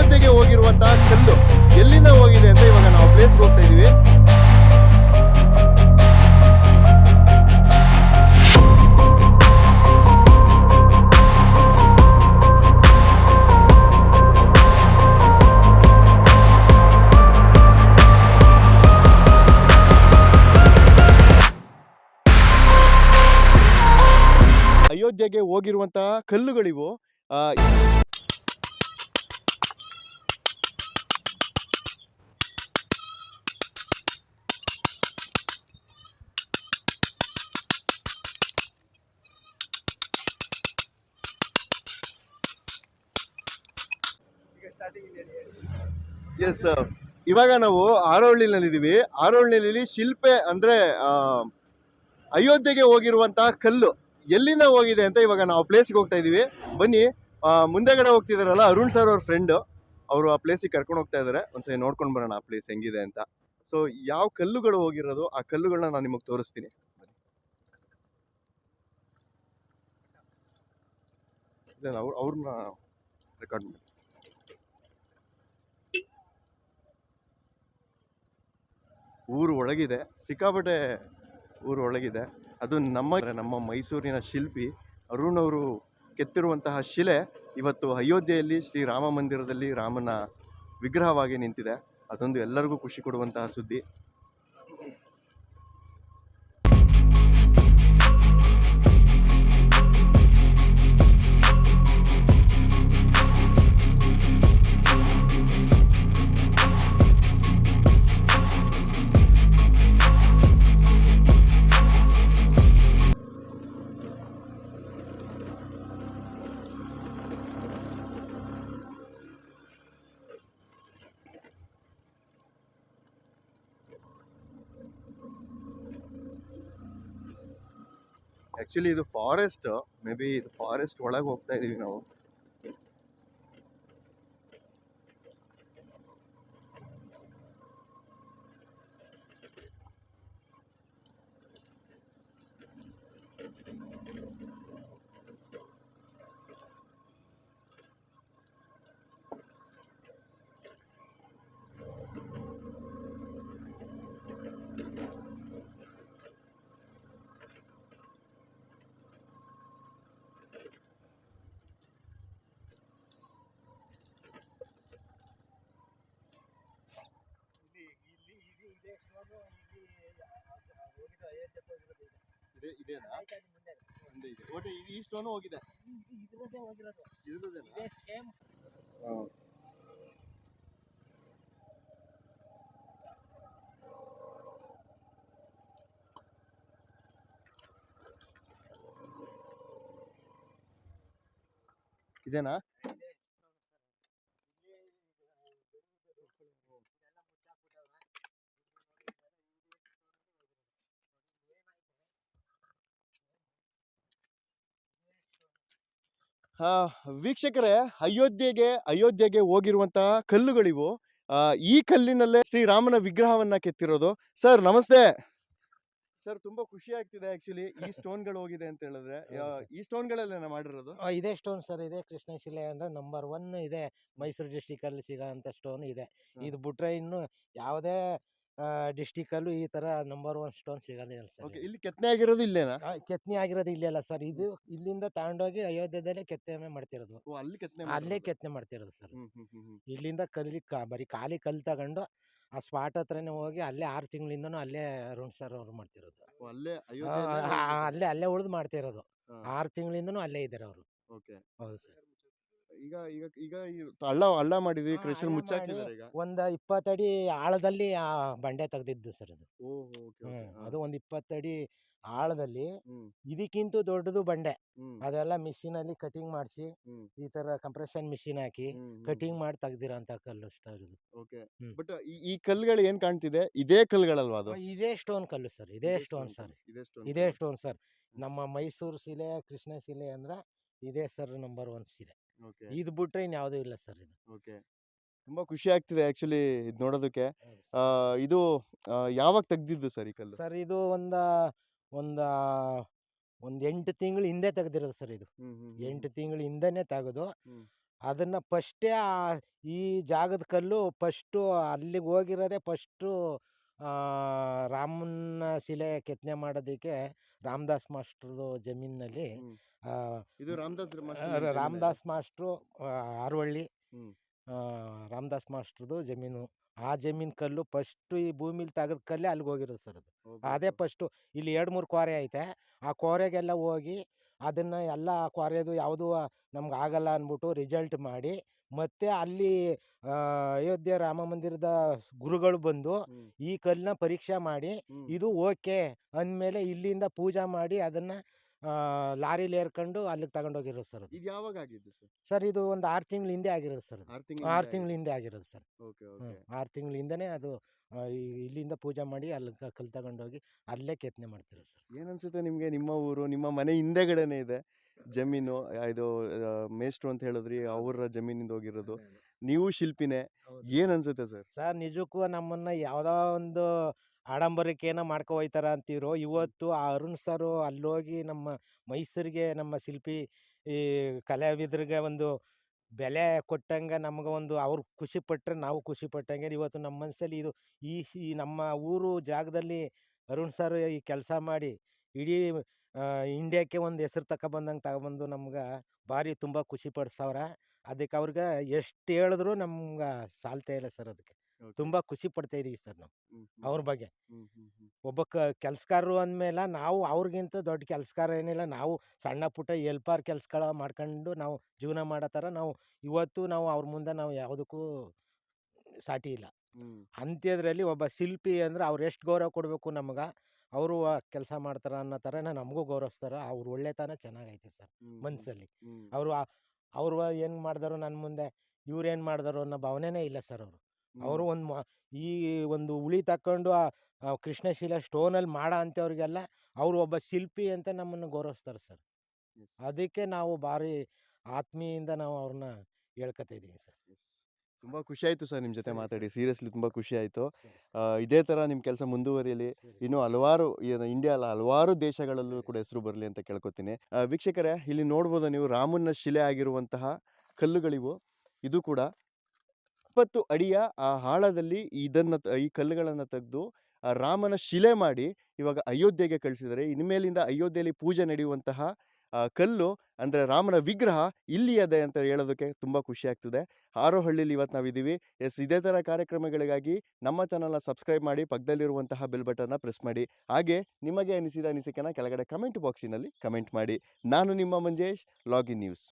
ಅಯೋಧ್ಯೆಗೆ ಹೋಗಿರುವಂತಹ ಕಲ್ಲು ಎಲ್ಲಿಂದ ಹೋಗಿದೆ ಅಂತ ಇವಾಗ ನಾವು ಪ್ಲೇಸ್ಗೆ ಹೋಗ್ತಾ ಇದೀವಿ. ಅಯೋಧ್ಯೆಗೆ ಹೋಗಿರುವಂತಹ ಕಲ್ಲುಗಳಿವು ಎಸ್ ಇವಾಗ ನಾವು ಆರೋಹಳ್ಳಿನಲ್ಲಿದ್ದೀವಿ. ಆರೋಳಿನಲ್ಲಿ ಶಿಲ್ಪೆ ಅಂದ್ರೆ ಅಯೋಧ್ಯೆಗೆ ಹೋಗಿರುವಂತಹ ಕಲ್ಲು ಎಲ್ಲಿಂದ ಹೋಗಿದೆ ಅಂತ ಇವಾಗ ನಾವು ಪ್ಲೇಸ್ಗೆ ಹೋಗ್ತಾ ಇದ್ದೀವಿ. ಬನ್ನಿ ಮುಂದೆಗಡೆ ಹೋಗ್ತಿದಾರಲ್ಲ ಅರುಣ್ ಸರ್ ಅವ್ರ ಫ್ರೆಂಡ್ ಅವರು ಆ ಪ್ಲೇಸಿಗೆ ಕರ್ಕೊಂಡು ಹೋಗ್ತಾ ಇದ್ದಾರೆ ಒಂದ್ಸರಿ ನೋಡ್ಕೊಂಡು ಬರೋಣ ಆ ಪ್ಲೇಸ್ ಹೆಂಗಿದೆ ಅಂತ. ಸೊ ಯಾವ ಕಲ್ಲುಗಳು ಹೋಗಿರೋದು? ಆ ಕಲ್ಲುಗಳನ್ನ ನಾನು ನಿಮಗೆ ತೋರಿಸ್ತೀನಿ. ಅವ್ರ ಅವ್ರನ್ನ ರೆಕಾರ್ಡ್ ಮಾಡಿ ಊರು ಒಳಗಿದೆ, ಸಿಕ್ಕಾಪಟ್ಟೆ ಊರು ಒಳಗಿದೆ. ಅದು ನಮ್ಮ ನಮ್ಮ ಮೈಸೂರಿನ ಶಿಲ್ಪಿ ಅರುಣ್ ಅವರು ಕೆತ್ತಿರುವಂತಹ ಶಿಲೆ ಇವತ್ತು ಅಯೋಧ್ಯೆಯಲ್ಲಿ ಶ್ರೀ ರಾಮ ಮಂದಿರದಲ್ಲಿ ರಾಮನ ವಿಗ್ರಹವಾಗಿ ನಿಂತಿದೆ. ಅದೊಂದು ಎಲ್ಲರಿಗೂ ಖುಷಿ ಕೊಡುವಂತಹ ಸುದ್ದಿ. ಆ್ಯಕ್ಚುಲಿ ಇದು ಫಾರೆಸ್ಟ್ ಮೇ ಬಿ ಇದು ಫಾರೆಸ್ಟ್ ಒಳಗೆ ಹೋಗ್ತಾ ಇದೀವಿ ನಾವು. ಇದೆ ಇದೇನಾ ಇದೆ. ಒಟ್ಟು ಈ ಸ್ಟೋನು ಹೋಗಿದೆ? ಸೇಮ್. ಇದೇನಾ? ವೀಕ್ಷಕರೇ ಅಯೋಧ್ಯೆಗೆ ಅಯೋಧ್ಯೆಗೆ ಹೋಗಿರುವಂತಹ ಕಲ್ಲುಗಳಿವು. ಈ ಕಲ್ಲಿನಲ್ಲೇ ಶ್ರೀರಾಮನ ವಿಗ್ರಹವನ್ನ ಕೆತ್ತಿರೋದು. ಸರ್ ನಮಸ್ತೆ. ಸರ್ ತುಂಬಾ ಖುಷಿ ಆಗ್ತಿದೆ ಆಕ್ಚುಲಿ ಈ ಸ್ಟೋನ್ಗಳು ಹೋಗಿದೆ ಅಂತ ಹೇಳಿದ್ರೆ. ಈ ಸ್ಟೋನ್. ಈ ಮಾಡಿರೋದು? ಇದೇ ಸ್ಟೋನ್ ಸರ್ ಇದೆ ಕೃಷ್ಣಶಿಲೆ ಅಂದ್ರೆ ನಂಬರ್ ಒನ್ ಇದೆ. ಮೈಸೂರು ಡಿಸ್ಟಿಕ್ ಅಲ್ಲಿ ಸಿಗೋ ಸ್ಟೋನ್ ಇದೆ. ಇದು ಬಿಟ್ರೆ ಇನ್ನು ಯಾವುದೇ ಡಿಸ್ಟಿಕ್ ಅಲ್ಲೂ ಈ ತರ ನಂಬರ್ ಒನ್ ಸ್ಟೋನ್ ಸಿಗಲ್ಲ ಸರ್ ಇಲ್ಲಿ ಕೆತ್ತನೆ ಆಗಿರೋದು ಇಲ್ಲೇನಾ? ಕೆತ್ತನೆ ಆಗಿರೋದು ಇಲ್ಲೇ ಅಲ್ಲ ಸರ್. ಇದು ಇಲ್ಲಿಂದ ತಗೊಂಡೋಗಿ ಅಯೋಧ್ಯದಲ್ಲೇ ಕೆತ್ತನೆ ಮಾಡ್ತಿರೋದು. ಓ ಅಲ್ಲಿ ಕೆತ್ತನೆ ಅಲ್ಲೇ ಕೆತ್ತನೆ ಮಾಡ್ತಿರೋದು ಸರ್. ಹ್ಮ್ ಹ್ಮ್ ಹ್ಮ್ ಹ್ಮ್. ಇಲ್ಲಿಂದ ಕಲ್ಲಿ ಕಾ ಬರೀ ಖಾಲಿ ಕಲ್ಲು ತಗೊಂಡು ಆ ಸ್ಪಾಟ್ ಹತ್ರನೇ ಹೋಗಿ ಅಲ್ಲೇ ಆರು ತಿಂಗಳಿಂದನೂ ಅಲ್ಲೇ ರೋಣ ಸರ್ ಅವ್ರು ಮಾಡ್ತಿರೋದು. ಓ, ಅಲ್ಲೇ ಆ, ಅಯೋಧ್ಯೆ ಆ, ಅಲ್ಲೇ ಅಲ್ಲೇ ಉಳಿದು ಮಾಡ್ತಿರೋದು. ಆರು ತಿಂಗಳಿಂದನೂ ಅಲ್ಲೇ ಇದ್ದಾರೆ ಅವರು. ಓಕೆ. ಹೌದು ಸರ್. ಈಗ ಈಗ ಈಗ ಈ ಹಳ್ಳ ಹಳ್ಳ ಮಾಡಿದ್ವಿ ಕೃಷಿ ಹಳ್ಳ ಮುಚ್ಚಾಕಿದ್ದಾರೆ ಈಗ. ಒಂದ್ ಇಪ್ಪತ್ತಡಿ ಆಳದಲ್ಲಿ ಆ ಬಂಡೆ ತೆಗ್ದಿದ್ದು ಸರ್ ಅದು. Oh okay hmm. ಅದು ಒಂದ್ ಇಪ್ಪತ್ತಡಿ ಆಳದಲ್ಲಿ ಹ್ಮ್. ಇದಕ್ಕಿಂತ ದೊಡ್ಡದು ಬಂಡೆ. ಹ್ಮ್. ಅದೆಲ್ಲ ಮಿಷಿನ್ ಅಲ್ಲಿ ಕಟಿಂಗ್ ಮಾಡಿಸಿ ಹ್ಮ್. ಈ ತರ ಕಂಪ್ರೆಷನ್ ಮಿಷಿನ್ ಹಾಕಿ ಕಟಿಂಗ್ ಮಾಡಿ ತೆಗ್ದಿರೋಂಥ ಕಲ್ಲು ಸರ್ ಇದು ಓಕೆ. ಹ್ಮ್. ಬಟ್ ಈ ಕಲ್ಗಳು ಏನ್ ಕಾಣ್ತಿದೆ? ಇದೇ ಕಲ್ಲುಗಳಲ್ವಾ ಅದು? ಇದೇ ಸ್ಟೋನ್ ಕಲ್ಲು ಸರ್ ಇದೇ ಸ್ಟೋನ್ ಸರ್ ಇದೇ ಸ್ಟೋನ್ ಇದೇ ಸ್ಟೋನ್ ಸರ್. ನಮ್ಮ ಮೈಸೂರು ಶಿಲೆ ಕೃಷ್ಣ ಶಿಲೆ ಅಂದ್ರೆ ಇದೇ ಸರ್ ನಂಬರ್ ಒನ್ ಶಿಲೆ. ಓಕೆ ಇದು ಬಿಟ್ರೆ ಇನ್ಯಾವುದೂ ಇಲ್ಲ ಸರ್ ಇದು. ಓಕೆ. ತುಂಬಾ ಖುಷಿ ಆಗ್ತಿದೆ ಆಕ್ಚುಲಿ ಇದು ನೋಡೋದಕ್ಕೆ. ಆ, ಇದು ಯಾವಾಗ ತೆಗ್ದಿದ್ದು ಸರ್ ಈ ಕಲ್ಲು? ಸರ್ ಇದು ಒಂದ ಒಂದ ಒಂದ್ ಎಂಟು ತಿಂಗಳು ಹಿಂದೆ ತೆಗ್ದಿರೋದು ಸರ್ ಇದು. ಎಂಟು ತಿಂಗಳು ಹಿಂದೆನೆ ತೆಗೆದು ಹ್ಮ್. ಅದನ್ನ ಫಸ್ಟೇ ಈ ಜಾಗದ ಕಲ್ಲು ಫಸ್ಟು ಅಲ್ಲಿಗೆ ಹೋಗಿರೋದೇ ಫಸ್ಟು ರಾಮನ ಶಿಲೆ ಕೆತ್ತನೆ ಮಾಡೋದಕ್ಕೆ ರಾಮದಾಸ್ ಮಾಸ್ಟ್ರದು ಜಮೀನಿನಲ್ಲಿ ಹ್ಮ್. ಇದು ರಾಮದಾಸ್ ರಾಮದಾಸ್ ಮಾಸ್ಟ್ರು ಆ, ಹಾರೋಹಳ್ಳಿ ಹ್ಮ್. ಆ, ರಾಮದಾಸ್ ಮಾಸ್ಟ್ರದು ಜಮೀನು. ಆ ಜಮೀನು ಕಲ್ಲು ಫಸ್ಟು ಈ ಭೂಮಿಲಿ ತೆಗೆದ ಕಲ್ಲೇ ಅಲ್ಲಿಗೆ ಹೋಗಿರೋದು ಸರ್ ಅದು. ಅದೇ ಫಸ್ಟು ಇಲ್ಲಿ ಎರಡು ಮೂರು ಕ್ವಾರೆ ಐತೆ. ಆ ಕ್ವಾರೆಗೆಲ್ಲ ಹೋಗಿ ಅದನ್ನು ಎಲ್ಲ ಕ್ವಾರೆದು ಯಾವುದು ನಮ್ಗೆ ಆಗಲ್ಲ ಅಂದ್ಬಿಟ್ಟು ರಿಸಲ್ಟ್ ಮಾಡಿ ಮತ್ತೆ ಅಲ್ಲಿ ಅಯೋಧ್ಯೆ ರಾಮ ಮಂದಿರದ ಗುರುಗಳು ಬಂದು ಈ ಕಲ್ಲನ್ನ ಪರೀಕ್ಷೆ ಮಾಡಿ ಇದು ಓಕೆ ಅಂದಮೇಲೆ ಇಲ್ಲಿಂದ ಪೂಜೆ ಮಾಡಿ ಅದನ್ನು ಲಾರಿಲಿ ಏರ್ಕೊಂಡು ಅಲ್ಲಿಗೆ ತಗೊಂಡೋಗಿರೋದು ಸರ್ ಅದು. ಇದು ಯಾವಾಗ ಆಗಿದ್ದು ಸರ್? ಸರ್ ಇದು ಒಂದು ಆರು ತಿಂಗಳ ಹಿಂದೆ ಆಗಿರೋದು ಸರ್ ಅದು. ಆರು ತಿಂಗಳು ಆರು ತಿಂಗಳ ಹಿಂದೆ ಆಗಿರೋದು ಸರ್. ಓಕೆ. ಓಕೆ. ಆರು ತಿಂಗಳ ಹಿಂದೆನೇ ಅದು ಆ, ಈ- ಇಲ್ಲಿಂದ ಪೂಜೆ ಮಾಡಿ ಅಲ್ಲಿ ಕ- ಕಲ್ ತಗೊಂಡೋಗಿ ಅಲ್ಲೇ ಕೆತ್ತನೆ ಮಾಡ್ತಿರೋದು ಸರ್. ಏನನ್ಸುತ್ತೆ ನಿಮಗೆ? ನಿಮ್ಮ ಊರು ನಿಮ್ಮ ಮನೆ ಹಿಂದೆಗಡೆನೇ ಇದೆ. ಜಮೀನು ಇದು ಮೇಷ್ಟ್ರು ಅಂತ ಹೇಳಿದ್ರಿ ಅವರ ಜಮೀನಿಂದ ಹೋಗಿರೋದು. ನೀವು ಶಿಲ್ಪಿನೇ ಏನ್ ಅನ್ಸುತ್ತೆ ಸರ್? ಸರ್ ನಿಜಕ್ಕೂ ನಮ್ಮನ್ನ ಯಾವುದೋ ಒಂದು ಆಡಂಬರಕ್ಕೇನೋ ಮಾಡ್ಕೊ ಹೋಯ್ತಾರ ಅಂತೀರೋ ಇವತ್ತು ಆ ಅರುಣ್ ಸರು ಅಲ್ಲೋಗಿ ನಮ್ಮ ಮೈಸೂರಿಗೆ ನಮ್ಮ ಶಿಲ್ಪಿ ಈ ಕಲಾವಿದ್ರಿಗೆ ಒಂದು ಬೆಲೆ ಕೊಟ್ಟಂಗೆ ನಮ್ಗೆ ಒಂದು ಅವ್ರು ಖುಷಿ ಪಟ್ಟರೆ ನಾವು ಖುಷಿ ಪಟ್ಟಂಗೆ ಇವತ್ತು ನಮ್ಮ ಮನಸ್ಸಲ್ಲಿ ಇದು ಈ ಈ ನಮ್ಮ ಊರು ಜಾಗದಲ್ಲಿ ಅರುಣ್ ಸರ್ ಈ ಕೆಲಸ ಮಾಡಿ ಇಡೀ ಇಂಡಿಯಾಕ್ಕೆ ಒಂದು ಹೆಸರು ತಗೊಬಂದಂಗೆ ತಗೊಬಂದು ನಮ್ಗೆ ಭಾರಿ ತುಂಬ ಖುಷಿ ಪಡಿಸವ್ರ. ಅದಕ್ಕೆ ಅವ್ರಿಗೆ ಎಷ್ಟು ಹೇಳಿದ್ರು ನಮ್ಗೆ ಸಾಲ್ತಾ ಇಲ್ಲ ಸರ್ ಅದಕ್ಕೆ. ತುಂಬ ಖುಷಿ ಪಡ್ತಾ ಇದೀವಿ ಸರ್ ನಾವು ಅವ್ರ ಬಗ್ಗೆ. ಒಬ್ಬ ಕ ಕೆಲಸಗಾರರು ಅಂದಮೇಲೆ ನಾವು ಅವ್ರಿಗಿಂತ ದೊಡ್ಡ ಕೆಲಸಗಾರ ಏನಿಲ್ಲ ನಾವು ಸಣ್ಣ ಪುಟ್ಟ ಎಲ್ಪಾರ್ ಕೆಲಸಗಳ ಮಾಡ್ಕೊಂಡು ನಾವು ಜೀವನ ಮಾಡೋ ಥರ ನಾವು ಇವತ್ತು ನಾವು ಅವ್ರ ಮುಂದೆ ನಾವು ಯಾವುದಕ್ಕೂ ಸಾಟಿ ಇಲ್ಲ. ಅಂತ್ಯದ್ರಲ್ಲಿ ಒಬ್ಬ ಶಿಲ್ಪಿ ಅಂದ್ರೆ ಅವ್ರು ಎಷ್ಟು ಗೌರವ ಕೊಡಬೇಕು ನಮ್ಗೆ? ಅವರು ಕೆಲಸ ಮಾಡ್ತಾರ ಅನ್ನೋ ಥರನೇ ನಮಗೂ ಗೌರವಿಸ್ತಾರೆ. ಅವ್ರ ಒಳ್ಳೆತನ ಚೆನ್ನಾಗೈತೆ ಸರ್ ಮನಸ್ಸಲ್ಲಿ ಅವರು ಅವರು ಏನು ಮಾಡಿದಾರೋ ನನ್ನ ಮುಂದೆ ಇವ್ರು ಏನು ಮಾಡಿದಾರೋ ಅನ್ನೋ ಭಾವನೆನೇ ಇಲ್ಲ ಸರ್ ಅವರು. ಅವರು ಒಂದು ಮ ಈ ಒಂದು ಉಳಿ ತಕೊಂಡು ಆ ಆ ಕೃಷ್ಣಶಿಲೆ ಸ್ಟೋನಲ್ಲಿ ಮಾಡೋ ಅಂಥವ್ರಿಗೆಲ್ಲ ಅವರು ಒಬ್ಬ ಶಿಲ್ಪಿ ಅಂತ ನಮ್ಮನ್ನು ಗೌರವಿಸ್ತಾರೆ ಸರ್. ಅದಕ್ಕೆ ನಾವು ಭಾರಿ ಆತ್ಮೀಯಿಂದ ನಾವು ಅವ್ರನ್ನ ಹೇಳ್ಕೊತಾ ಇದ್ದೀವಿ ಸರ್ ತುಂಬಾ ಖುಷಿ ಆಯಿತು ಸರ್ ನಿಮ್ಮ ಜೊತೆ ಮಾತಾಡಿ. ಸೀರಿಯಸ್ಲಿ ತುಂಬ ಖುಷಿ ಆಯಿತು. ಇದೇ ಥರ ನಿಮ್ಮ ಕೆಲಸ ಮುಂದುವರಿಯಲಿ. ಇನ್ನೂ ಹಲವಾರು ಇಂಡಿಯಾ ಅಲ್ಲ ಹಲವಾರು ದೇಶಗಳಲ್ಲೂ ಕೂಡ ಹೆಸರು ಬರಲಿ ಅಂತ ಕೇಳ್ಕೊತೀನಿ. ವೀಕ್ಷಕರೇ ಇಲ್ಲಿ ನೋಡ್ಬೋದು ನೀವು ರಾಮನ ಶಿಲೆ ಆಗಿರುವಂತಹ ಕಲ್ಲುಗಳಿವು. ಇದು ಕೂಡ ಇಪ್ಪತ್ತು ಅಡಿಯ ಆ ಆಳದಲ್ಲಿ ಇದನ್ನ ಈ ಕಲ್ಲುಗಳನ್ನು ತೆಗೆದು ರಾಮನ ಶಿಲೆ ಮಾಡಿ ಇವಾಗ ಅಯೋಧ್ಯೆಗೆ ಕಳಿಸಿದರೆ ಇನ್ಮೇಲಿಂದ ಅಯೋಧ್ಯೆಯಲ್ಲಿ ಪೂಜೆ ನಡೆಯುವಂತಹ ಕಲ್ಲು ಅಂದ್ರೆ ರಾಮನ ವಿಗ್ರಹ ಇಲ್ಲಿ ಇದೆ ಅಂತ ಹೇಳೋದಕ್ಕೆ ತುಂಬಾ ಖುಷಿ ಆಗ್ತಿದೆ. ಹಾರೋಹಳ್ಳಿಲಿ ಇವತ್ತು ನಾವಿದ್ದೀವಿ. ಎಸ್, ಇದೇ ಥರ ಕಾರ್ಯಕ್ರಮಗಳಿಗಾಗಿ ನಮ್ಮ ಚಾನಲ್ನ ಸಬ್ಸ್ಕ್ರೈಬ್ ಮಾಡಿ ಪಕ್ಕದಲ್ಲಿರುವಂತಹ ಬೆಲ್ ಬಟನ್ನ ಪ್ರೆಸ್ ಮಾಡಿ. ಹಾಗೆ ನಿಮಗೆ ಅನಿಸಿದ ಅನಿಸಿಕೆನ ಕೆಳಗಡೆ ಕಮೆಂಟ್ ಬಾಕ್ಸಿನಲ್ಲಿ ಕಮೆಂಟ್ ಮಾಡಿ. ನಾನು ನಿಮ್ಮ ಮಂಜೇಶ್ ಲಾಗಿನ್ ನ್ಯೂಸ್